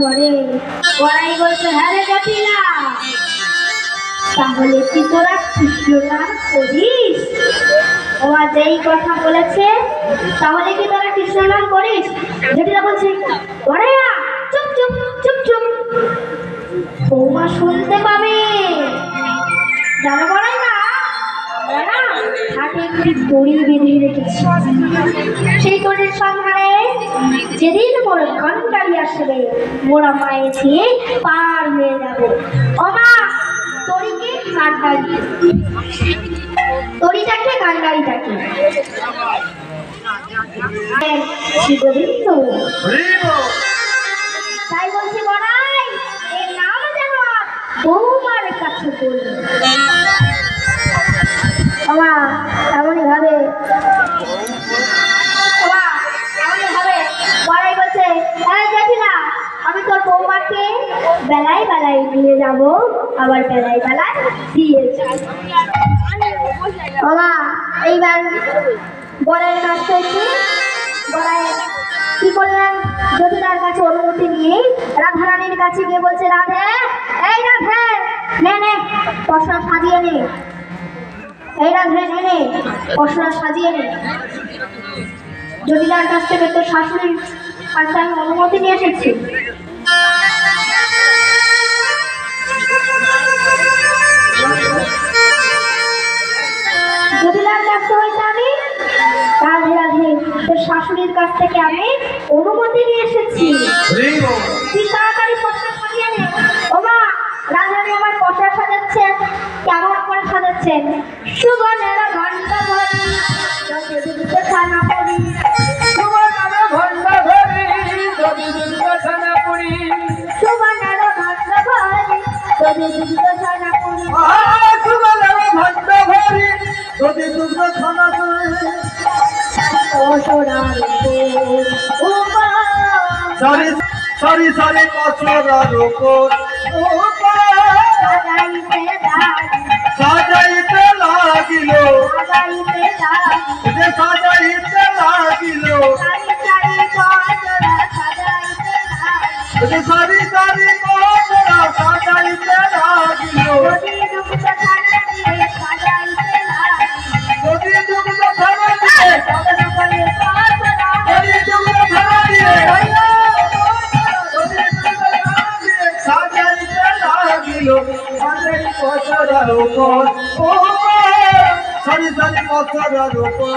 মরে কড়াই বলছে হ্যাঁ রে কপিলা, তাহলে কি তোরা কৃষ্ণনাম করিস? ও আজ এই কথা বলেছে, তাহলে কি তোরা কৃষ্ণনাম করিস? যেটি বলছে চুপ চুপ চুপ চুপ। বৌমা শুনতে পাবে। দড়ি বেঁধে রেখেছি। সেই দড়ির সন্ধানে যেদিন মোর ঘন্টারি আসবে, মোরা মায়ে দিয়ে পার হয়ে যাব। অমা কান্ডারি তরিটাকে কান্ডারিটাকে শ্রী গোবিন্দ তাই বলছি বড়াই এর নাম যেন বৌমার কাছে বলবে বেলায় বেলায় নিয়ে যাব। আবার বেলায় বেলায় দিয়ে যাই। বাবা, এইবার বরের কাছ থেকে বড়াই, কি করলেন? জটিলার কাছে অনুমতি নিয়ে রাধারানীর কাছে গিয়ে বলছে, রাধে, এই রাধে, নে নে, পশরা সাজিয়ে নে। এই রাধে, নে নে, পশরা সাজিয়ে নে। জটিলার কাছ থেকে তোর শাশুড়ির কাছে আমি অনুমতি নিয়ে এসেছি। শাশুড়ির কাছ থেকে আমি অনুমতি নিয়ে এসেছি। তুই তাড়াতাড়ি পশরা সাজিয়ে নে ও মা আমার কেমন করে ঘণ্টা ধরি। রথে দুটো ছানা ঘণ্টা ধরি। রথে দুটো ছানা সোনার উপর সরি সরি সরি কসরার উপর। সাজাইতে লাগিল। কসরার উপর সারি সারি উপর উপর